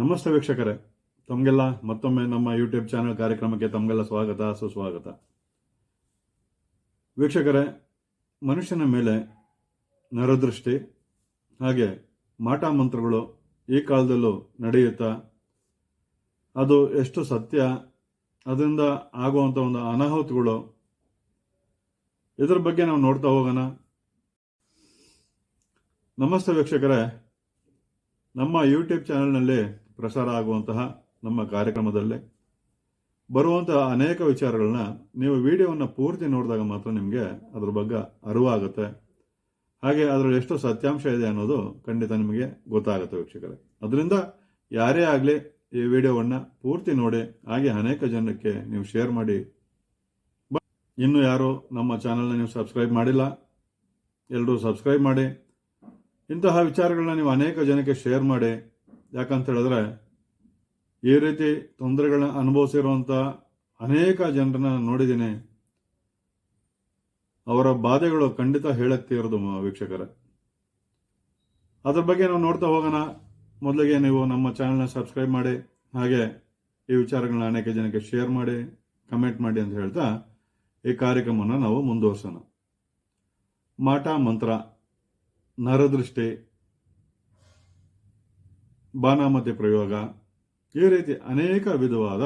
ನಮಸ್ತೆ ವೀಕ್ಷಕರೇ. ತಮಗೆಲ್ಲ ಮತ್ತೊಮ್ಮೆ ನಮ್ಮ ಯೂಟ್ಯೂಬ್ ಚಾನೆಲ್ ಕಾರ್ಯಕ್ರಮಕ್ಕೆ ತಮಗೆಲ್ಲ ಸ್ವಾಗತ, ಸುಸ್ವಾಗತ. ವೀಕ್ಷಕರೇ, ಮನುಷ್ಯನ ಮೇಲೆ ನರದೃಷ್ಟಿ, ಹಾಗೆ ಮಾಟ ಮಂತ್ರಗಳು ಈ ಕಾಲದಲ್ಲೂ ನಡೆಯುತ್ತಾ, ಅದು ಎಷ್ಟು ಸತ್ಯ, ಅದರಿಂದ ಆಗುವಂಥ ಒಂದು ಅನಾಹುತಗಳು, ಇದರ ಬಗ್ಗೆ ನಾವು ನೋಡ್ತಾ ಹೋಗೋಣ. ನಮಸ್ತೆ ವೀಕ್ಷಕರೇ. ನಮ್ಮ ಯೂಟ್ಯೂಬ್ ಚಾನೆಲ್ನಲ್ಲಿ ಪ್ರಸಾರ ಆಗುವಂತಹ ನಮ್ಮ ಕಾರ್ಯಕ್ರಮದಲ್ಲಿ. ಬರುವಂತಹ ಅನೇಕ ವಿಚಾರಗಳನ್ನ ನೀವು ವಿಡಿಯೋವನ್ನು ಪೂರ್ತಿ ನೋಡಿದಾಗ ಮಾತ್ರ ನಿಮಗೆ ಅದ್ರ ಬಗ್ಗೆ ಅರಿವಾಗುತ್ತೆ. ಹಾಗೆ ಅದರಲ್ಲಿ ಎಷ್ಟು ಸತ್ಯಾಂಶ ಇದೆ ಅನ್ನೋದು ಖಂಡಿತ ನಿಮಗೆ ಗೊತ್ತಾಗುತ್ತೆ ವೀಕ್ಷಕರೇ. ಅದರಿಂದ ಯಾರೇ ಆಗಲಿ ಈ ವಿಡಿಯೋವನ್ನು ಪೂರ್ತಿ ನೋಡಿ, ಹಾಗೆ ಅನೇಕ ಜನಕ್ಕೆ ನೀವು ಶೇರ್ ಮಾಡಿ. ಇನ್ನು ಯಾರು ನಮ್ಮ ಚಾನಲ್ನ ನೀವು ಸಬ್ಸ್ಕ್ರೈಬ್ ಮಾಡಿಲ್ಲ ಎಲ್ಲರೂ ಸಬ್ಸ್ಕ್ರೈಬ್ ಮಾಡಿ. ಇಂತಹ ವಿಚಾರಗಳನ್ನ ನೀವು ಅನೇಕ ಜನಕ್ಕೆ ಶೇರ್ ಮಾಡಿ. ಯಾಕಂತ ಹೇಳಿದ್ರೆ ಈ ರೀತಿ ತೊಂದರೆಗಳನ್ನ ಅನುಭವಿಸಿರುವಂಥ ಅನೇಕ ಜನರನ್ನ ನಾನು ನೋಡಿದ್ದೀನಿ. ಅವರ ಬಾಧೆಗಳು ಖಂಡಿತ ಹೇಳಕ್ಕೆ ಇರೋದು ವೀಕ್ಷಕರ. ಅದ್ರ ಬಗ್ಗೆ ನಾವು ನೋಡ್ತಾ ಹೋಗೋಣ. ಮೊದಲಿಗೆ ನೀವು ನಮ್ಮ ಚಾನಲ್ನ ಸಬ್ಸ್ಕ್ರೈಬ್ ಮಾಡಿ, ಹಾಗೆ ಈ ವಿಚಾರಗಳನ್ನ ಅನೇಕ ಜನಕ್ಕೆ ಶೇರ್ ಮಾಡಿ, ಕಮೆಂಟ್ ಮಾಡಿ ಅಂತ ಹೇಳ್ತಾ ಈ ಕಾರ್ಯಕ್ರಮವನ್ನು ನಾವು ಮುಂದುವರ್ಸೋಣ. ಮಾಟ, ಮಂತ್ರ, ನರದೃಷ್ಟಿ ಬಾನಾಮತಿ ಪ್ರಯೋಗ. ಈ ರೀತಿ ಅನೇಕ ವಿಧವಾದ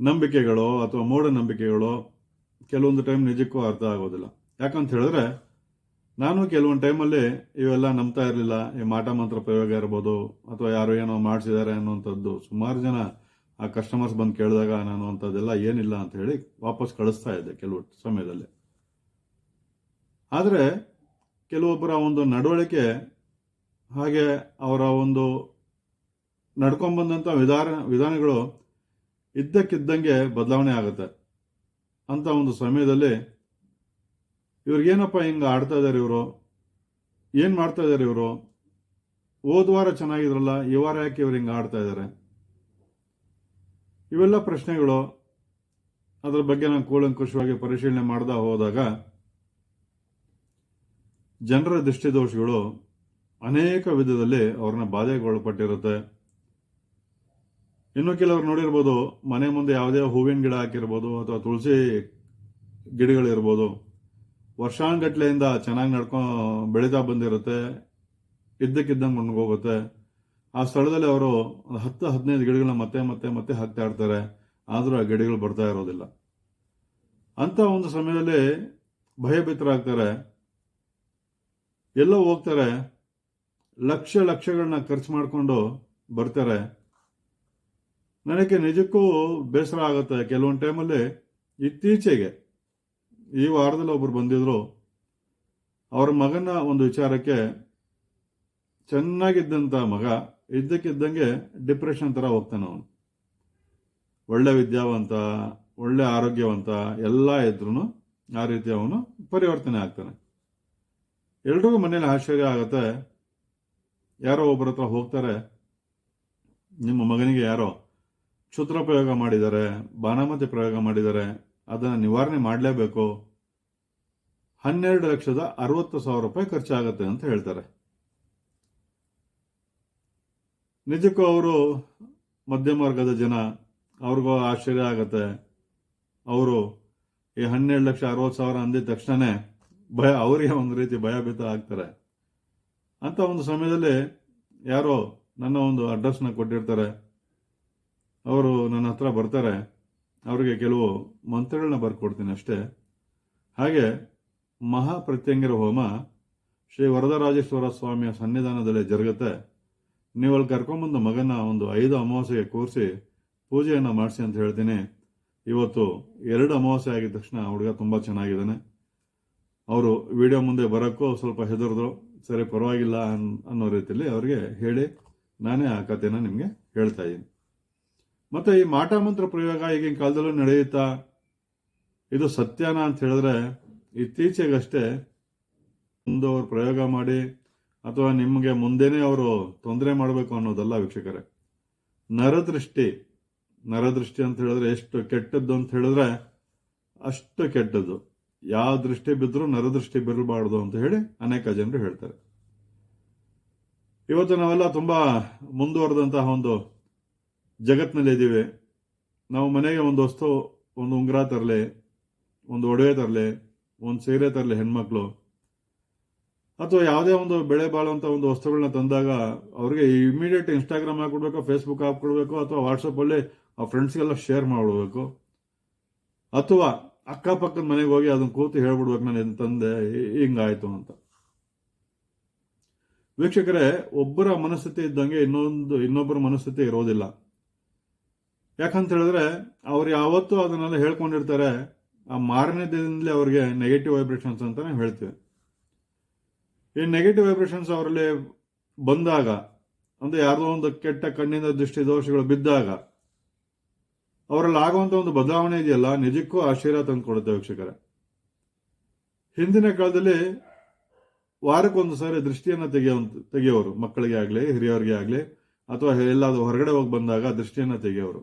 ನಂಬಿಕೆಗಳು ಅಥವಾ ಮೂಢನಂಬಿಕೆಗಳು ಕೆಲವೊಂದು ಟೈಮ್ ನಿಜಕ್ಕೂ ಅರ್ಥ ಆಗೋದಿಲ್ಲ. ಯಾಕಂತ ಹೇಳಿದ್ರೆ, ನಾನು ಕೆಲವೊಂದು ಟೈಮಲ್ಲಿ ಇವೆಲ್ಲ ನಂಬ್ತಾ ಇರಲಿಲ್ಲ. ಈ ಮಾಟ ಮಂತ್ರ ಪ್ರಯೋಗ ಇರ್ಬೋದು ಅಥವಾ ಯಾರು ಏನೋ ಮಾಡಿಸಿದ್ದಾರೆ ಅನ್ನುವಂಥದ್ದು ಸುಮಾರು ಜನ ಆ ಕಸ್ಟಮರ್ಸ್ ಬಂದು ಕೇಳಿದಾಗ ನಾನು ಅಂಥದ್ದೆಲ್ಲ ಏನಿಲ್ಲ ಅಂತ ಹೇಳಿ ವಾಪಸ್ ಕಳಿಸ್ತಾ ಇದ್ದೆ ಕೆಲವು ಸಮಯದಲ್ಲಿ. ಆದರೆ, ಕೆಲವೊಬ್ಬರ ಒಂದು ನಡವಳಿಕೆ ಹಾಗೆ ಅವರ ಒಂದು ನಡ್ಕೊಂಬಂದಂಥ ವಿಧಾನ ವಿಧಾನಗಳು ಇದ್ದಕ್ಕಿದ್ದಂಗೆ ಬದಲಾವಣೆ ಆಗುತ್ತೆ. ಅಂತ ಒಂದು ಸಮಯದಲ್ಲಿ ಇವ್ರಿಗೇನಪ್ಪ ಹಿಂಗೆ ಆಡ್ತಾ ಇದ್ದಾರೆ ಇವರು? ಏನು ಮಾಡ್ತಾ ಇದ್ದಾರೆ ಇವರು? ಹೋದ ವಾರ ಚೆನ್ನಾಗಿದ್ರಲ್ಲ, ಈ ವಾರ ಯಾಕೆ ಇವ್ರು ಹಿಂಗೆ ಆಡ್ತಾ ಇದ್ದಾರೆ ಇವೆಲ್ಲ ಪ್ರಶ್ನೆಗಳು. ಅದ್ರ ಬಗ್ಗೆ ನಾನು ಕೂಲಂಕುಷವಾಗಿ ಪರಿಶೀಲನೆ ಮಾಡ್ತಾ ಹೋದಾಗ ಜನರ ದೃಷ್ಟಿದೋಷಗಳು ಅನೇಕ ವಿಧದಲ್ಲಿ ಅವ್ರನ್ನ ಬಾಧೆಗೊಳಪಟ್ಟಿರುತ್ತೆ. ಇನ್ನು ಕೆಲವರು ನೋಡಿರ್ಬೋದು, ಮನೆ ಮುಂದೆ ಯಾವುದೇ ಹೂವಿನ ಗಿಡ ಹಾಕಿರ್ಬೋದು ಅಥವಾ ತುಳಸಿ ಗಿಡಗಳಿರ್ಬೋದು, ವರ್ಷಾನುಗಟ್ಲೆಯಿಂದ ಚೆನ್ನಾಗಿ ನಡ್ಕೊ, ಬೆಳೀತಾ ಬಂದಿರುತ್ತೆ, ಇದ್ದಕ್ಕಿದ್ದಂಗೆ ಹೋಗುತ್ತೆ ಆ ಸ್ಥಳದಲ್ಲಿ ಅವರು ಹತ್ತು ಹದಿನೈದು ಗಿಡಗಳನ್ನ ಮತ್ತೆ ಮತ್ತೆ ಮತ್ತೆ ಹಾಕ್ತಾ ಇರ್ತಾರೆ. ಆದರೂ ಆ ಗಿಡಗಳು ಬರ್ತಾ ಇರೋದಿಲ್ಲ. ಅಂತ ಒಂದು ಸಮಯದಲ್ಲಿ ಭಯಭೀತರಾಗ್ತಾರೆ. ಎಲ್ಲೋ ಹೋಗ್ತಾರೆ. ಲಕ್ಷ ಲಕ್ಷಗಳನ್ನ ಖರ್ಚು ಮಾಡಿಕೊಂಡು ಬರ್ತಾರೆ. ನನಗೆ ನಿಜಕ್ಕೂ ಬೇಸರ ಆಗುತ್ತೆ. ಕೆಲವೊಂದು ಟೈಮಲ್ಲಿ ಇತ್ತೀಚೆಗೆ ಈ ವಾರದಲ್ಲಿ ಒಬ್ಬರು ಬಂದಿದ್ರು. ಅವರ ಮಗನ ಒಂದು ವಿಚಾರಕ್ಕೆ ಚೆನ್ನಾಗಿದ್ದಂಥ ಮಗ ಇದ್ದಕ್ಕಿದ್ದಂಗೆ ಡಿಪ್ರೆಷನ್ ಥರ ಹೋಗ್ತಾನೆ ಅವನು. ಒಳ್ಳೆ ವಿದ್ಯಾವಂತ, ಒಳ್ಳೆ ಆರೋಗ್ಯವಂತ, ಎಲ್ಲ ಇದ್ರೂ ಆ ರೀತಿ ಅವನು ಪರಿವರ್ತನೆ ಆಗ್ತಾನೆ. ಎಲ್ರಿಗೂ ಮನೇಲಿ ಆಶ್ಚರ್ಯ ಆಗುತ್ತೆ. ಯಾರೋ ಒಬ್ಬರ ಹತ್ರ ಹೋಗ್ತಾರೆ, ನಿಮ್ಮ ಮಗನಿಗೆ ಯಾರೋ ಕ್ಷುದ್ರ ಪ್ರಯೋಗ ಮಾಡಿದ್ದಾರೆ ಬಾನಾಮತಿ ಪ್ರಯೋಗ ಮಾಡಿದ್ದಾರೆ, ಅದನ್ನು ನಿವಾರಣೆ ಮಾಡಲೇಬೇಕು. ಹನ್ನೆರಡು ಲಕ್ಷದ ಅರವತ್ತು ಸಾವಿರ ರೂಪಾಯಿ ಖರ್ಚಾಗುತ್ತೆ ಅಂತ ಹೇಳ್ತಾರೆ. ನಿಜಕ್ಕೂ ಅವರು ಮಧ್ಯಮ ವರ್ಗದ ಜನ, ಅವ್ರಿಗೂ ಆಶ್ಚರ್ಯ ಆಗತ್ತೆ. ಅವರು ಈ ಹನ್ನೆರಡು ಲಕ್ಷ ಅರವತ್ತು ಸಾವಿರ ಅಂದಿದ ತಕ್ಷಣ ಭಯ, ಅವರಿಗೆ ಒಂದು ರೀತಿ ಭಯಭೀತ ಆಗ್ತಾರೆ. ಅಂತ ಒಂದು ಸಮಯದಲ್ಲಿ ಯಾರೋ ನನ್ನ ಒಂದು ಅಡ್ರೆಸ್ನ ಕೊಟ್ಟಿರ್ತಾರೆ. ಅವರು ನನ್ನ ಹತ್ರ ಬರ್ತಾರೆ. ಅವರಿಗೆ ಕೆಲವು ಮಂತ್ರಗಳನ್ನ ಬರ್ಕೊಡ್ತೀನಿ ಅಷ್ಟೇ. ಹಾಗೆ ಮಹಾಪ್ರತ್ಯಂಗರ ಹೋಮ ಶ್ರೀ ವರದರಾಜೇಶ್ವರ ಸ್ವಾಮಿಯ ಸನ್ನಿಧಾನದಲ್ಲಿ ಜರುಗುತ್ತೆ. ನೀವು ಅಲ್ಲಿ ಕರ್ಕೊಂಬಂದು ಮಗನ ಒಂದು ಐದು ಅಮಾವಾಸ್ಯೆಗೆ ಕೂರಿಸಿ ಪೂಜೆಯನ್ನು ಮಾಡಿಸಿ ಅಂತ ಹೇಳ್ತೀನಿ. ಇವತ್ತು ಎರಡು ಅಮಾವಾಸ್ಯೆ ಆಗಿದ ತಕ್ಷಣ ಹುಡುಗ ತುಂಬ ಚೆನ್ನಾಗಿದ್ದಾನೆ. ಅವರು ವಿಡಿಯೋ ಮುಂದೆ ಬರೋಕ್ಕೂ ಸ್ವಲ್ಪ ಹೆದರಿದ್ರು. ಸರಿ, ಪರವಾಗಿಲ್ಲ ಅನ್, ಅನ್ನೋ ರೀತಿಯಲ್ಲಿ ಅವರಿಗೆ ಹೇಳಿ ನಾನೇ ಆ ಕಥೆನ ನಿಮಗೆ ಹೇಳ್ತಾ ಇದ್ದೀನಿ. ಮತ್ತೆ ಈ ಮಾಟ ಮಂತ್ರ ಪ್ರಯೋಗ ಈಗಿನ ಕಾಲದಲ್ಲೂ ನಡೆಯುತ್ತಾ? ಇದು ಸತ್ಯನ ಅಂತ ಹೇಳಿದ್ರೆ ಇತ್ತೀಚೆಗಷ್ಟೇ ಒಂದು ಅವ್ರು ಪ್ರಯೋಗ ಮಾಡಿ ಅಥವಾ ನಿಮಗೆ ಮುಂದೆನೇ ಅವರು ತೊಂದರೆ ಮಾಡಬೇಕು ಅನ್ನೋದಲ್ಲ ವೀಕ್ಷಕರೇ. ನರದೃಷ್ಟಿ ನರದೃಷ್ಟಿ ಅಂತ ಹೇಳಿದ್ರೆ ಎಷ್ಟು ಕೆಟ್ಟದ್ದು ಅಂತ ಹೇಳಿದ್ರೆ ಅಷ್ಟು ಕೆಟ್ಟದ್ದು. ಯಾವ ದೃಷ್ಟಿ ಬಿದ್ದರೂ ನರದೃಷ್ಟಿ ಬೀರಬಾರ್ದು ಅಂತ ಹೇಳಿ ಅನೇಕ ಜನರು ಹೇಳ್ತಾರೆ. ಇವತ್ತು ನಾವೆಲ್ಲ ತುಂಬ ಮುಂದುವರೆದಂತಹ ಒಂದು ಜಗತ್ತಿನಲ್ಲಿ ಇದ್ದೀವಿ. ನಾವು ಮನೆಗೆ ಒಂದು ವಸ್ತು, ಒಂದು ಉಂಗುರ ತರಲೆ, ಒಂದು ಒಡವೆ ತರಲೆ, ಒಂದು ಸೀರೆ ತರಲೆ ಹೆಣ್ಮಕ್ಳು. ಅಥವಾ ಯಾವುದೇ ಒಂದು ಬೆಳೆ ಬಾಳುವಂಥ ಒಂದು ವಸ್ತುಗಳನ್ನ ತಂದಾಗ ಅವ್ರಿಗೆ ಇಮಿಡಿಯೇಟ್ ಇನ್ಸ್ಟಾಗ್ರಾಮ್ ಹಾಕ್ಕೊಡ್ಬೇಕು ಫೇಸ್ಬುಕ್ ಹಾಕ್ಕೊಡ್ಬೇಕು ಅಥವಾ ವಾಟ್ಸಪ್ಪಲ್ಲಿ ಆ ಫ್ರೆಂಡ್ಸ್ಗೆಲ್ಲ ಶೇರ್ ಮಾಡಬೇಕು ಅಥವಾ ಅಕ್ಕಪಕ್ಕದ ಮನೆಗೆ ಹೋಗಿ ಅದನ್ನ ಕೂತು ಹೇಳ್ಬಿಡ್ಬೇಕು ನಾನು ತಂದೆ ಹಿಂಗಾಯ್ತು ಅಂತ. ವೀಕ್ಷಕರೇ, ಒಬ್ಬರ ಮನಸ್ಥಿತಿ ಇದ್ದಂಗೆ ಇನ್ನೊಂದು, ಇನ್ನೊಬ್ಬರ ಮನಸ್ಥಿತಿ ಇರೋದಿಲ್ಲ. ಯಾಕಂತ ಹೇಳಿದ್ರೆ ಅವ್ರು ಯಾವತ್ತೂ ಅದನ್ನೆಲ್ಲ ಹೇಳ್ಕೊಂಡಿರ್ತಾರೆ, ಆ ಮಾರನೇ ದಿನದಲ್ಲಿ ಅವ್ರಿಗೆ ನೆಗೆಟಿವ್ ವೈಬ್ರೇಷನ್ಸ್ ಅಂತಾನೆ ಹೇಳ್ತೀವಿ. ಈ ನೆಗೆಟಿವ್ ವೈಬ್ರೇಷನ್ಸ್ ಅವರಲ್ಲಿ ಬಂದಾಗ, ಅಂದ್ರೆ ಯಾರದೋ ಒಂದು ಕೆಟ್ಟ ಕಣ್ಣಿನ ದೃಷ್ಟಿ ದೋಷಗಳು ಬಿದ್ದಾಗ ಅವರಲ್ಲಿ ಆಗುವಂತ ಒಂದು ಬದಲಾವಣೆ ಇದೆಯಲ್ಲ, ನಿಜಕ್ಕೂ ಆಶ್ಚರ್ಯ ತಂದು ಕೊಡುತ್ತೆ ವೀಕ್ಷಕರೇ. ಹಿಂದಿನ ಕಾಲದಲ್ಲಿ ವಾರಕ್ಕೊಂದು ಸಾರಿ ದೃಷ್ಟಿಯನ್ನು ತೆಗೆಯೋ ತೆಗೆಯೋರು ಮಕ್ಕಳಿಗೆ ಆಗಲಿ, ಹಿರಿಯವ್ರಿಗೆ ಆಗಲಿ, ಅಥವಾ ಎಲ್ಲಾದ್ರೂ ಹೊರಗಡೆ ಹೋಗಿ ಬಂದಾಗ ದೃಷ್ಟಿಯನ್ನು ತೆಗೆಯೋರು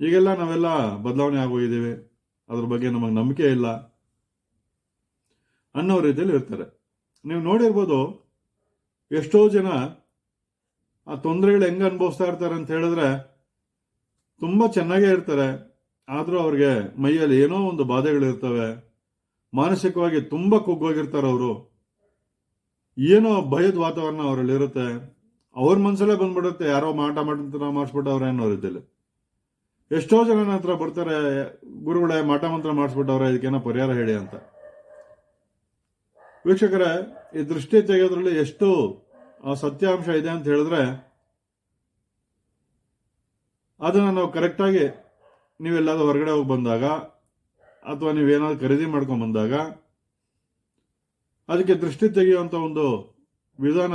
ಈಗೆಲ್ಲ ನಾವೆಲ್ಲ ಬದಲಾವಣೆ ಆಗೋಗಿದ್ದೀವಿ ಅದ್ರ ಬಗ್ಗೆ ನಮಗೆ ನಂಬಿಕೆ ಇಲ್ಲ ಅನ್ನೋ ರೀತಿಯಲ್ಲಿ ಇರ್ತಾರೆ. ನೀವು ನೋಡಿರ್ಬೋದು ಎಷ್ಟೋ ಜನ ಆ ತೊಂದರೆಗಳು ಹೆಂಗೆ ಅನುಭವಿಸ್ತಾ ಇರ್ತಾರೆ ಅಂತ ಹೇಳಿದ್ರೆ ತುಂಬ ಚೆನ್ನಾಗೇ ಇರ್ತಾರೆ. ಆದರೂ ಅವ್ರಿಗೆ ಮೈಯಲ್ಲಿ ಏನೋ ಒಂದು ಬಾಧೆಗಳಿರ್ತವೆ ಮಾನಸಿಕವಾಗಿ ತುಂಬ ಕುಗ್ಗೋಗಿರ್ತಾರೆ ಅವರು. ಏನೋ ಭಯದ ವಾತಾವರಣ ಅವರಲ್ಲಿ ಇರುತ್ತೆ. ಅವ್ರ ಮನಸ್ಸಲ್ಲೇ ಬಂದ್ಬಿಡುತ್ತೆ. ಯಾರೋ ಮಾಟ ಮಂತ್ರ ಮಾಡಿಸ್ಬಿಟ್ಟವ್ರೆ ಅನ್ನೋ ರೀತಿಯಲ್ಲಿ ಎಷ್ಟೋ ಜನ ನನ್ನ ಬರ್ತಾರೆ, ಗುರುಗಳೇ, ಮಾಟ ಮಂತ್ರ ಮಾಡಿಸ್ಬಿಟ್ಟವ್ರೆ, ಇದಕ್ಕೇನೋ ಪರಿಹಾರ ಹೇಳಿ ಅಂತ. ವೀಕ್ಷಕರೇ, ಈ ದೃಷ್ಟಿ ತೆಗೆಯೋದ್ರಲ್ಲಿ ಎಷ್ಟು ಆ ಸತ್ಯಾಂಶ ಇದೆ ಅಂತ ಹೇಳಿದ್ರೆ ಅದನ್ನ ನಾವು ಕರೆಕ್ಟಾಗಿ ನೀವೆಲ್ಲಾದ್ರೂ ಹೊರಗಡೆ ಹೋಗಿ ಬಂದಾಗ ಅಥವಾ ನೀವೇನಾದ್ರು ಖರೀದಿ ಮಾಡ್ಕೊಂಡು ಬಂದಾಗ ಅದಕ್ಕೆ ದೃಷ್ಟಿ ತೆಗೆಯುವಂಥ ಒಂದು ವಿಧಾನ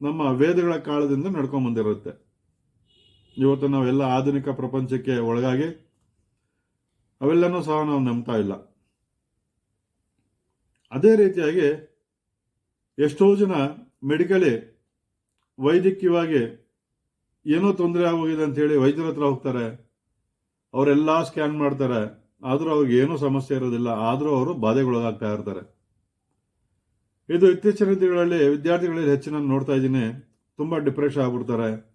ನಮ್ಮ ವೇದಗಳ ಕಾಲದಿಂದ ನಡ್ಕೊಂಡ್ ಬಂದಿರುತ್ತೆ. ಇವತ್ತು ನಾವೆಲ್ಲ ಆಧುನಿಕ ಪ್ರಪಂಚಕ್ಕೆ ಒಳಗಾಗಿ ಅವೆಲ್ಲನೂ ಸಹ ನಾವು ನಂಬ್ತಾ ಇಲ್ಲ. ಅದೇ ರೀತಿಯಾಗಿ ಎಷ್ಟೋ ಜನ ಮೆಡಿಕಲಿ ವೈದ್ಯಕೀಯವಾಗಿ ಏನೋ ತೊಂದರೆ ಆಗೋಗಿದೆ ಅಂತ ಹೇಳಿ ವೈದ್ಯರ ಹತ್ರ ಹೋಗ್ತಾರೆ. ಅವರೆಲ್ಲ ಸ್ಕ್ಯಾನ್ ಮಾಡ್ತಾರೆ. ಆದರೂ ಅವ್ರಿಗೆ ಏನೂ ಸಮಸ್ಯೆ ಇರೋದಿಲ್ಲ. ಆದರೂ ಅವರು ಬಾಧೆಗೊಳಗಾಗ್ತಾ ಇರ್ತಾರೆ. ಇದು ಇತ್ತೀಚಿನ ದಿನಗಳಲ್ಲಿ ವಿದ್ಯಾರ್ಥಿಗಳಲ್ಲಿ ಹೆಚ್ಚಿನ ನೋಡ್ತಾ ಇದ್ದೀನಿ. ತುಂಬಾ ಡಿಪ್ರೆಷನ್ ಆಗ್ಬಿಡ್ತಾರೆ.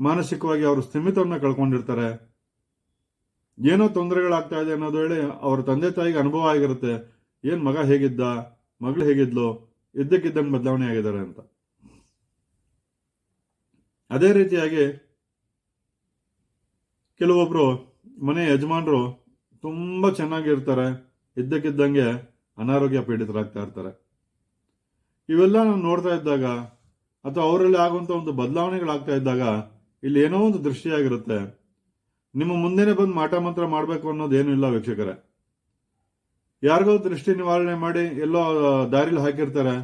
ಮಾನಸಿಕವಾಗಿ ಅವರು ಸ್ಥಿಮಿತವನ್ನ ಕಳ್ಕೊಂಡಿರ್ತಾರೆ. ಏನೋ ತೊಂದರೆಗಳಾಗ್ತಾ ಇದೆ ಅನ್ನೋದು ಹೇಳಿ ಅವ್ರ ತಂದೆ ತಾಯಿಗೆ ಅನುಭವ ಆಗಿರುತ್ತೆ. ಏನು ಮಗ ಹೇಗಿದ್ದ? ಮಗಳು ಹೇಗಿದ್ಲು? ಇದ್ದಕ್ಕಿದ್ದಂಗೆ ಬದಲಾವಣೆ ಆಗಿದ್ದಾರೆ ಅಂತ. ಅದೇ ರೀತಿಯಾಗಿ ಕೆಲವೊಬ್ರು ಮನೆ ಯಜಮಾನರು ತುಂಬಾ ಚೆನ್ನಾಗಿರ್ತಾರೆ, ಇದ್ದಕ್ಕಿದ್ದಂಗೆ ಅನಾರೋಗ್ಯ ಪೀಡಿತರಾಗ್ತಾ ಇರ್ತಾರೆ. ಇವೆಲ್ಲ ನಾನು ನೋಡ್ತಾ ಇದ್ದಾಗ ಅಥವಾ ಅವರಲ್ಲಿ ಆಗುವಂತ ಒಂದು ಬದಲಾವಣೆಗಳಾಗ್ತಾ ಇದ್ದಾಗ ಇಲ್ಲಿ ಏನೋ ಒಂದು ದೃಷ್ಟಿಯಾಗಿರುತ್ತೆ. ನಿಮ್ಮ ಮುಂದೆನೆ ಬಂದು ಮಾಟ ಮಂತ್ರ ಮಾಡಬೇಕು ಅನ್ನೋದೇನು ಇಲ್ಲ ವೀಕ್ಷಕರೇ. ಯಾರಿಗೋ ದೃಷ್ಟಿ ನಿವಾರಣೆ ಮಾಡಿ ಎಲ್ಲೋ ದಾರಿಲಿ ಹಾಕಿರ್ತಾರೆ.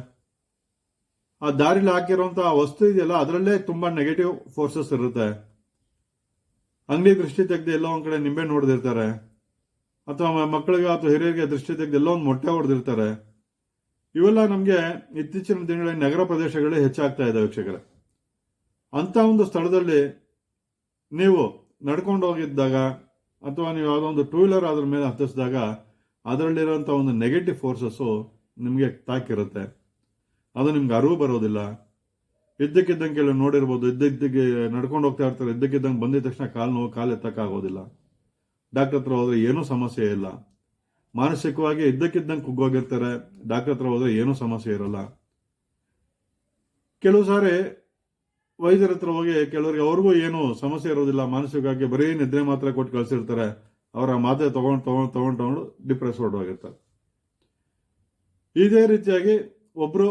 ಆ ದಾರಿಲಿ ಹಾಕಿರುವಂತ ವಸ್ತು ಇದೆಯಲ್ಲ, ಅದರಲ್ಲೇ ತುಂಬಾ ನೆಗೆಟಿವ್ ಫೋರ್ಸಸ್ ಇರುತ್ತೆ. ಅಂಗಡಿ ದೃಷ್ಟಿ ತೆಗೆದು ಎಲ್ಲೋ ಒಂದ್ ಕಡೆ ನಿಂಬೆ ನೋಡ್ದಿರ್ತಾರೆ. ಅಥವಾ ಮಕ್ಕಳಿಗೆ ಅಥವಾ ಹಿರಿಯರಿಗೆ ದೃಷ್ಟಿ ತೆಗೆದು ಎಲ್ಲೋ ಒಂದು ಮೊಟ್ಟೆ ಹೊಡೆದಿರ್ತಾರೆ. ಇವೆಲ್ಲ ನಮಗೆ ಇತ್ತೀಚಿನ ದಿನಗಳಲ್ಲಿ ನಗರ ಪ್ರದೇಶಗಳೇ ಹೆಚ್ಚಾಗ್ತಾ ಇದೆ ವೀಕ್ಷಕರೇ. ಅಂತ ಒಂದು ಸ್ಥಳದಲ್ಲಿ ನೀವು ನಡ್ಕೊಂಡು ಹೋಗಿದ್ದಾಗ ಅಥವಾ ನೀವು ಯಾವುದೋ ಒಂದು ಟೂ ವೀಲರ್ ಅದ್ರ ಮೇಲೆ ಹತ್ತಿಸಿದಾಗ ಅದರಲ್ಲಿರೋಂಥ ಒಂದು ನೆಗೆಟಿವ್ ಫೋರ್ಸಸ್ಸು ನಿಮಗೆ ತಾಕಿರುತ್ತೆ. ಅದು ನಿಮ್ಗೆ ಅರಿವು ಬರೋದಿಲ್ಲ. ಇದ್ದಕ್ಕಿದ್ದಂಗೆ ಕೆಲವು ನೋಡಿರ್ಬೋದು, ಇದ್ದಕ್ಕಿದ್ದಂಗೆ ನಡ್ಕೊಂಡು ಹೋಗ್ತಾ ಇರ್ತಾರೆ, ಇದ್ದಕ್ಕಿದ್ದಂಗೆ ಬಂದಿದ ತಕ್ಷಣ ಕಾಲು ನೋವು, ಕಾಲು ಎತ್ತಕ್ಕಾಗೋದಿಲ್ಲ. ಡಾಕ್ಟರ್ ಹತ್ರ ಹೋದರೆ ಏನೂ ಸಮಸ್ಯೆ ಇಲ್ಲ. ಮಾನಸಿಕವಾಗಿ ಇದ್ದಕ್ಕಿದ್ದಂಗೆ ಕುಗ್ಗೋಗಿರ್ತಾರೆ, ಡಾಕ್ಟರ್ ಹತ್ರ ಹೋದ್ರೆ ಏನೂ ಸಮಸ್ಯೆ ಇರಲ್ಲ. ಕೆಲವು ಸಾರಿ ವೈದ್ಯರ ಹತ್ರ ಹೋಗಿ ಕೆಲವರಿಗೆ ಅವ್ರಿಗೂ ಏನು ಸಮಸ್ಯೆ ಇರೋದಿಲ್ಲ, ಮಾನಸಿಕವಾಗಿ ಬರೀ ನಿದ್ರೆ ಮಾತ್ರ ಕೊಟ್ಟು ಕಳಿಸಿರ್ತಾರೆ. ಅವರ ಮಾತೆ ತಗೊಂಡು ತಗೊಂಡು ತಗೊಂಡು ತಗೊಂಡು ಡಿಪ್ರೆಸ್ ಹೊರಡೋಗಿರ್ತಾರೆ ಇದೇ ರೀತಿಯಾಗಿ ಒಬ್ರು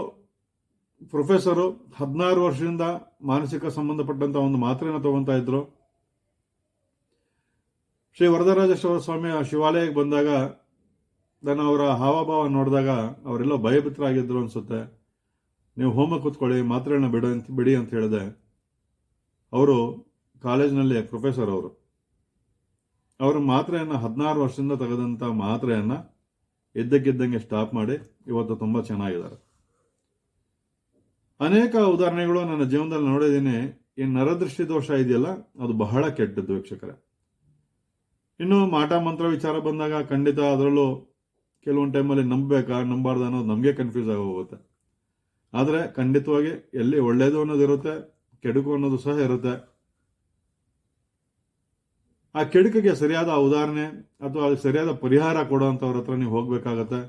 ಪ್ರೊಫೆಸರು ಹದಿನಾರು ವರ್ಷದಿಂದ ಮಾನಸಿಕ ಸಂಬಂಧಪಟ್ಟಂತ ಒಂದು ಮಾತ್ರೆಯನ್ನು ತಗೊತಾ ಇದ್ರು. ಶ್ರೀ ವರದರಾಜೇಶ್ವರ ಆ ಶಿವಾಲಯಕ್ಕೆ ಬಂದಾಗ ನಾನು ಅವರ ಹಾವಭಾವ ನೋಡಿದಾಗ ಅವರೆಲ್ಲ ಭಯಭೀತರಾಗಿದ್ರು ಅನ್ಸುತ್ತೆ. ನೀವು ಹೋಮ ಕೂತ್ಕೊಳ್ಳಿ, ಮಾತ್ರೆಯನ್ನು ಬಿಡ ಬಿಡಿ ಅಂತ ಹೇಳಿದೆ. ಅವರು ಕಾಲೇಜಿನಲ್ಲಿ ಪ್ರೊಫೆಸರ್ ಅವರು. ಅವರು ಮಾತ್ರೆಯನ್ನು ಹದಿನಾರು ವರ್ಷದಿಂದ ತೆಗೆದಂಥ ಮಾತ್ರೆಯನ್ನು ಇದ್ದಕ್ಕಿದ್ದಂಗೆ ಸ್ಟಾಪ್ ಮಾಡಿ ಇವತ್ತು ತುಂಬ ಚೆನ್ನಾಗಿದ್ದಾರೆ. ಅನೇಕ ಉದಾಹರಣೆಗಳು ನನ್ನ ಜೀವನದಲ್ಲಿ ನೋಡಿದ್ದೀನಿ. ಈ ನರದೃಷ್ಟಿ ದೋಷ ಇದೆಯಲ್ಲ, ಅದು ಬಹಳ ಕೆಟ್ಟದ್ದು ವೀಕ್ಷಕರೇ. ಇನ್ನು ಮಾಟ ಮಂತ್ರ ವಿಚಾರ ಬಂದಾಗ ಖಂಡಿತ ಅದರಲ್ಲೂ ಕೆಲವೊಂದು ಟೈಮಲ್ಲಿ ನಂಬಬೇಕಾ, ನಂಬಾರ್ದು ಅನ್ನೋದು ನಮಗೆ ಕನ್ಫ್ಯೂಸ್ ಆಗಿ ಹೋಗುತ್ತೆ. ಆದರೆ ಖಂಡಿತವಾಗಿ ಎಲ್ಲಿ ಒಳ್ಳೆಯದು ಅನ್ನೋದು ಇರುತ್ತೆ, ಕೆಡುಕು ಅನ್ನೋದು ಸಹ ಇರುತ್ತೆ. ಆ ಕೆಡುಕಿಗೆ ಸರಿಯಾದ ಉದಾಹರಣೆ ಅಥವಾ ಅದಕ್ಕೆ ಸರಿಯಾದ ಪರಿಹಾರ ಕೊಡೋಂಥವ್ರ ಹತ್ರ ನೀವು ಹೋಗಬೇಕಾಗತ್ತೆ.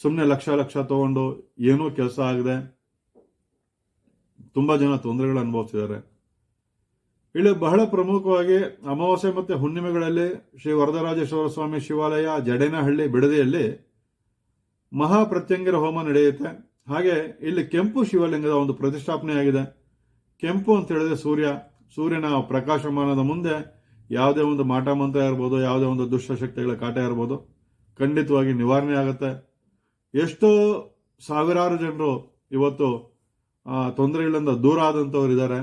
ಸುಮ್ಮನೆ ಲಕ್ಷ ಲಕ್ಷ ತಗೊಂಡು ಏನೂ ಕೆಲಸ ಆಗದೆ ತುಂಬಾ ಜನ ತೊಂದರೆಗಳು ಅನುಭವಿಸಿದ್ದಾರೆ ಇಲ್ಲಿ ಬಹಳ ಪ್ರಮುಖವಾಗಿ ಅಮಾವಾಸ್ಯೆ ಮತ್ತು ಹುಣ್ಣಿಮೆಗಳಲ್ಲಿ ಶ್ರೀ ವರದರಾಜೇಶ್ವರ ಸ್ವಾಮಿ ಶಿವಾಲಯ, ಜಡೇನಹಳ್ಳಿ, ಬಿಡದಿಯಲ್ಲಿ ಮಹಾಪ್ರತ್ಯಂಗಿರ ಹೋಮ ನಡೆಯುತ್ತೆ. ಹಾಗೆ ಇಲ್ಲಿ ಕೆಂಪು ಶಿವಲಿಂಗದ ಒಂದು ಪ್ರತಿಷ್ಠಾಪನೆಯಾಗಿದೆ. ಕೆಂಪು ಅಂತ ಹೇಳಿದ್ರೆ ಸೂರ್ಯ. ಸೂರ್ಯನ ಪ್ರಕಾಶಮಾನದ ಮುಂದೆ ಯಾವುದೇ ಒಂದು ಮಾಟ ಮಂತ್ರ ಇರ್ಬೋದು, ಯಾವುದೇ ಒಂದು ದುಷ್ಟಶಕ್ತಿಗಳ ಕಾಟ ಇರ್ಬೋದು, ಖಂಡಿತವಾಗಿ ನಿವಾರಣೆ ಆಗುತ್ತೆ. ಎಷ್ಟೋ ಸಾವಿರಾರು ಜನರು ಇವತ್ತು ತೊಂದರೆಗಳಿಂದ ದೂರ ಆದಂಥವ್ರು ಇದ್ದಾರೆ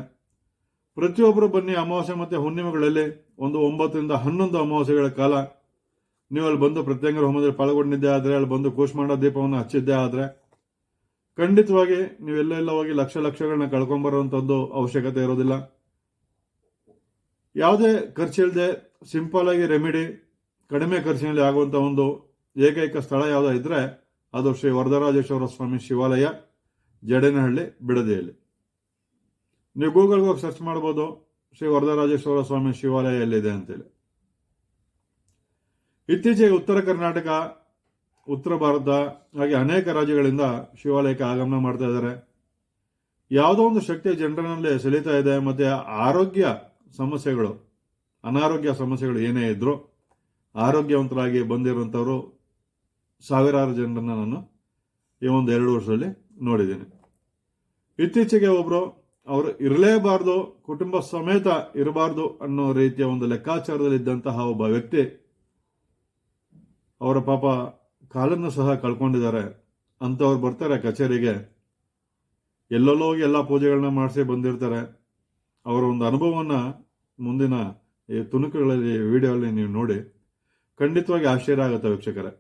ಪ್ರತಿಯೊಬ್ಬರು ಬನ್ನಿ ಅಮಾವಾಸ್ಯೆ ಮತ್ತು ಹುಣ್ಣಿಮೆಗಳಲ್ಲಿ ಒಂದು ಒಂಬತ್ತರಿಂದ ಹನ್ನೊಂದು ಅಮಾವಾಸ್ಯೆಗಳ ಕಾಲ. ನೀವು ಅಲ್ಲಿ ಬಂದು ಪ್ರತ್ಯಂಗರ ಹೋಮದಲ್ಲಿ ಪಾಲ್ಗೊಂಡಿದ್ದೇ ಆದರೆ, ಅಲ್ಲಿ ಬಂದು ಕೂಷ್ಮಾಂಡ ದೀಪವನ್ನು ಹಚ್ಚಿದ್ದೇ ಆದರೆ, ಖಂಡಿತವಾಗಿ ನೀವೆಲ್ಲೆಲ್ಲ ಹೋಗಿ ಲಕ್ಷ ಲಕ್ಷಗಳನ್ನ ಕಳ್ಕೊಂಬರುವಂಥದ್ದು ಅವಶ್ಯಕತೆ ಇರೋದಿಲ್ಲ. ಯಾವುದೇ ಖರ್ಚಿಲ್ಲದೆ ಸಿಂಪಲ್ ಆಗಿ ರೆಮಿಡಿ, ಕಡಿಮೆ ಖರ್ಚಿನಲ್ಲಿ ಆಗುವಂಥ ಒಂದು ಏಕೈಕ ಸ್ಥಳ ಯಾವುದೋ ಇದ್ದರೆ ಅದು ಶ್ರೀ ವರದರಾಜೇಶ್ವರ ಸ್ವಾಮಿ ಶಿವಾಲಯ. ಜಡೇನಹಳ್ಳಿ ಬಿಡದಿಯಲ್ಲಿ ನೀವು ಗೂಗಲ್ಗೆ ಹೋಗಿ ಸರ್ಚ್ ಮಾಡ್ಬೋದು. ಶ್ರೀ ವರದರಾಜೇಶ್ವರ ಸ್ವಾಮಿ ಶಿವಾಲಯ ಎಲ್ಲಿದೆ ಅಂತೇಳಿ. ಇತ್ತೀಚೆಗೆ ಉತ್ತರ ಕರ್ನಾಟಕ, ಉತ್ತರ ಭಾರತ, ಹಾಗೆ ಅನೇಕ ರಾಜ್ಯಗಳಿಂದ ಶಿವಾಲಯಕ್ಕೆ ಆಗಮನ ಮಾಡ್ತಾ ಇದ್ದಾರೆ. ಯಾವುದೋ ಒಂದು ಶಕ್ತಿ ಜನರಲ್ಲಿ ಸೆಳೀತಾ ಇದೆ. ಮತ್ತೆ ಆರೋಗ್ಯ ಸಮಸ್ಯೆಗಳು, ಅನಾರೋಗ್ಯ ಸಮಸ್ಯೆಗಳು ಏನೇ ಇದ್ರು ಆರೋಗ್ಯವಂತರಾಗಿ ಬಂದಿರುವಂಥವರು ಸಾವಿರಾರು ಜನರನ್ನ ನಾನು ಈ ಒಂದು ಎರಡು ವರ್ಷದಲ್ಲಿ ನೋಡಿದ್ದೀನಿ. ಇತ್ತೀಚೆಗೆ ಒಬ್ಬರು ಅವರು ಇರಲೇಬಾರ್ದು, ಕುಟುಂಬ ಸಮೇತ ಇರಬಾರ್ದು ಅನ್ನೋ ರೀತಿಯ ಒಂದು ಲೆಕ್ಕಾಚಾರದಲ್ಲಿ ಇದ್ದಂತಹ ಒಬ್ಬ ವ್ಯಕ್ತಿ ಅವರ ಪಾಪ ಕಾಲನ್ನು ಸಹ ಕಳ್ಕೊಂಡಿದ್ದಾರೆ. ಅಂತವ್ರು ಬರ್ತಾರೆ ಕಚೇರಿಗೆ. ಎಲ್ಲೆಲ್ಲೋ ಎಲ್ಲ ಪೂಜೆಗಳನ್ನ ಮಾಡಿಸಿ ಬಂದಿರ್ತಾರೆ. ಅವರ ಒಂದು ಅನುಭವವನ್ನು ಮುಂದಿನ ಈ ತುಣುಕುಗಳಲ್ಲಿ ವಿಡಿಯೋಲ್ಲಿ ನೀವು ನೋಡಿ ಖಂಡಿತವಾಗಿ ಆಶ್ಚರ್ಯ ಆಗುತ್ತೆ ವೀಕ್ಷಕರೇ.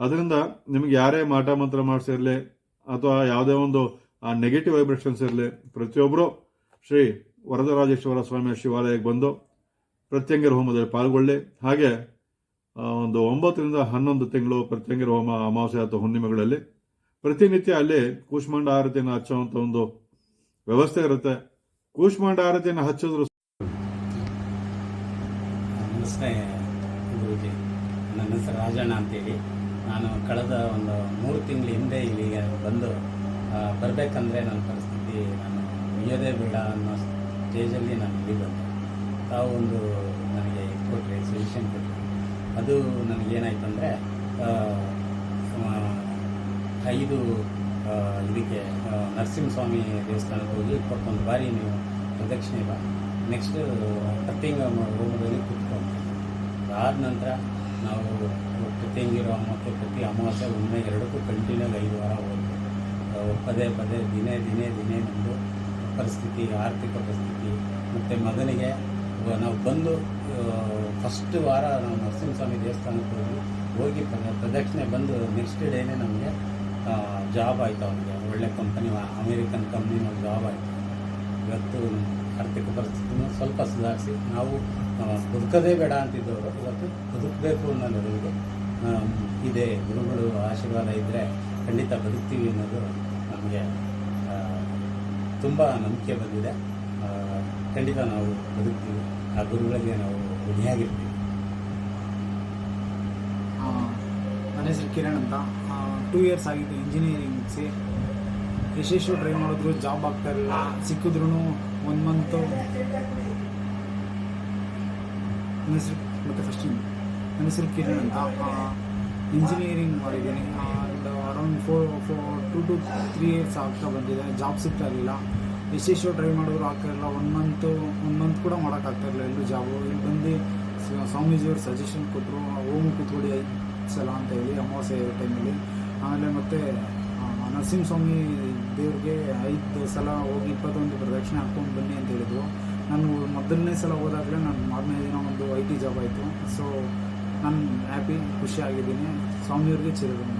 ಅದರಿಂದ ನಿಮಗೆ ಯಾರೇ ಮಾಟ ಮಂತ್ರ ಮಾಡಿಸಿರ್ಲಿ ಅಥವಾ ಯಾವುದೇ ಒಂದು, ಆ ನೆಗೆಟಿವ್ ವೈಬ್ರೇಷನ್ಸ್ ಇರಲಿ ಪ್ರತಿಯೊಬ್ಬರು ಶ್ರೀ ವರದರಾಜೇಶ್ವರ ಸ್ವಾಮಿಯ ಶಿವಾಲಯಕ್ಕೆ ಬಂದು ಪ್ರತ್ಯಂಗಿರ ಹೋಮದಲ್ಲಿ ಪಾಲ್ಗೊಳ್ಳಿ. ಹಾಗೆ ಒಂದು ಒಂಬತ್ತರಿಂದ ಹನ್ನೊಂದು ತಿಂಗಳು ಪ್ರತ್ಯಂಗಿರ ಹೋಮ ಅಮಾವಾಸ್ಯ ಅಥವಾ ಹುಣ್ಣಿಮೆಗಳಲ್ಲಿ ಪ್ರತಿನಿತ್ಯ ಅಲ್ಲಿ ಕೂಷ್ಮಾಂಡ ಆರತಿಯನ್ನು ಹಚ್ಚುವಂಥ ಒಂದು ವ್ಯವಸ್ಥೆ ಇರುತ್ತೆ. ಕೂಷ್ಮಾಂಡ ಆರತಿಯನ್ನು ಹಚ್ಚಿದ್ರು ನನ್ನ ಹೆಸರು ರಾಜಣ್ಣ ಅಂತೇಳಿ. ನಾನು ಕಳೆದ ಒಂದು ಮೂರು ತಿಂಗಳ ಹಿಂದೆ ಇಲ್ಲಿಗೆ ಬಂದು ಬರಬೇಕಂದ್ರೆ ನನ್ನ ಪರಿಸ್ಥಿತಿ ನಾನು ಉಯ್ಯೋದೇ ಬೇಡ ಅನ್ನೋ ಸ್ಟೇಜಲ್ಲಿ ನಾನು ಇಲ್ಲಿ ಬಂದೆ ತಾವು ಒಂದು ನನಗೆ ಕೊಟ್ಟರೆ ಸೊಲ್ಯೂಷನ್ ಕೊಟ್ಟರೆ ಅದು ನನಗೇನಾಯ್ತಂದರೆ ಐದು ಆ, ಇದಕ್ಕೆ ನರಸಿಂಹಸ್ವಾಮಿ ದೇವಸ್ಥಾನಕ್ಕೆ ಹೋಗಿ ಇಪ್ಪತ್ತೊಂದು ಬಾರಿ ನೀವು ಪ್ರದಕ್ಷಿಣೆ ಬಾ. ನೆಕ್ಸ್ಟ್ ಕಟ್ಟಿಂಗ್ ಹೋಮದಲ್ಲಿ ಕೂತ್ಕೊಂಡು ಆದ ನಂತರ ನಾವು ಪ್ರತ್ಯಂಗಿರೋ ಮತ್ತು ಪ್ರತಿ ಅಮಾವಾಸ್ಯೆ ಒಮ್ಮೆ ಎರಡಕ್ಕೂ ಕಂಟಿನ್ಯೂ ಐದು ವಾರ ಹೋಗಿ ಪದೇ ಪದೇ ದಿನೇ ದಿನೇ ದಿನೇ ನಮ್ಮದು ಪರಿಸ್ಥಿತಿ, ಆರ್ಥಿಕ ಪರಿಸ್ಥಿತಿ ಮತ್ತು ಮಗನಿಗೆ ನಾವು ಬಂದು ಫಸ್ಟ್ ವಾರ ನಾವು ನರಸಿಂಹಸ್ವಾಮಿ ದೇವಸ್ಥಾನಕ್ಕೆ ಹೋಗಿ ಹೋಗಿ ಪ್ರ- ಪ್ರದಕ್ಷಿಣೆ ಬಂದು ನೆಕ್ಸ್ಟ್ ಡೇನೇ ನಮಗೆ ಜಾಬ್ ಆಯಿತು ಅವನಿಗೆ. ಒಳ್ಳೆ ಕಂಪನಿ ಅಮೇರಿಕನ್ ಕಂಪ್ನಿನಲ್ಲಿ ಜಾಬ್ ಆಯಿತು. ಇವತ್ತು ಆರ್ಥಿಕ ಪರಿಸ್ಥಿತಿನೂ ಸ್ವಲ್ಪ ಸುಧಾರಿಸಿ, ನಾವು ಬದುಕೋದೇ ಬೇಡ ಅಂತಿದ್ದವರು, ಇವತ್ತು ಬದುಕಬೇಕು ಅನ್ನೋದು ಇದೆ. ಗುರುಗಳು ಆಶೀರ್ವಾದ ಇದ್ದರೆ ಖಂಡಿತ ಬದುಕ್ತೀವಿ ಅನ್ನೋದು ನಮಗೆ ತುಂಬ ನಂಬಿಕೆ ಬಂದಿದೆ. ಖಂಡಿತ ನಾವು ಬದುಕ್ತೀವಿ. ಆ ಗುರುಗಳಿಗೆ ನಾವು ಋಣಿಯಾಗಿರ್ತೀವಿ ನನ್ನ ಹೆಸರು ಕಿರಣ್ ಅಂತ. ಟೂ ಇಯರ್ಸ್ ಆಗಿತ್ತು ಇಂಜಿನಿಯರಿಂಗ್ ಮುಗಿಸಿ ಯಶಸ್ವಿ ಟ್ರೈ ಮಾಡಿದ್ರು ಜಾಬ್ ಆಗ್ತಾ ಇರಲಿಲ್ಲ. ಸಿಕ್ಕಿದ್ರು ಒನ್ ಮಂತು ನನ್ನ ಹೆಸರು ಮತ್ತೆ ಫಸ್ಟ್ ನನ್ನ ಹೆಸರು ಕಿರಣ್ ಅಂತ ಇಂಜಿನಿಯರಿಂಗ್ ಮಾಡಿದ್ದೀನಿ. Around four four two two three years ಆಗ್ತಾ ಬಂದಿದೆ. ಜಾಬ್ ಸಿಗ್ತಾ ಇರಲಿಲ್ಲ. ಎಷ್ಟೆಷ್ಟೋ ಟ್ರೈ ಮಾಡಿದ್ರು, ಆಗ್ತಾ ಇರಲಿಲ್ಲ. ಒನ್ ಮಂತು ಒನ್ ಮಂತ್ ಕೂಡ ಮಾಡೋಕ್ಕಾಗ್ತಾ ಇರಲಿಲ್ಲ ಎಲ್ಲರೂ ಜಾಬು ಇಲ್ಲಿ ಬಂದು ಸ್ವಾಮೀಜಿಯವರು ಸಜೆಷನ್ ಕೊಟ್ಟರು ಹೋಮ್ ಕೂತ್ಕೊಡಿ ಐದು ಸಲ ಅಂತ ಹೇಳಿ ಅಮಾವಾಸ್ಯೆ ಟೈಮಲ್ಲಿ ಆಮೇಲೆ ಮತ್ತೆ ನರಸಿಂಹಸ್ವಾಮಿ ದೇವ್ರಿಗೆ ಐದು ಸಲ ಹೋಗಿ ಇಪ್ಪತ್ತೊಂದು ಪ್ರದಕ್ಷಿಣೆ ಹಾಕ್ಕೊಂಡು ಬನ್ನಿ ಅಂತ ಹೇಳಿದ್ರು. ನಾನು ಮೊದಲನೇ ಸಲ ಹೋದಾಗಲೇ ನಾನು ಮಾರನೇ ದಿನ ಒಂದು ಐ ಟಿ ಜಾಬ್ ಆಯಿತು. ಸೊ ನಾನು ಹ್ಯಾಪಿ ಖುಷಿಯಾಗಿದ್ದೀನಿ ಸ್ವಾಮಿಯವ್ರಿಗೆ ಚಿರಋಣಿ.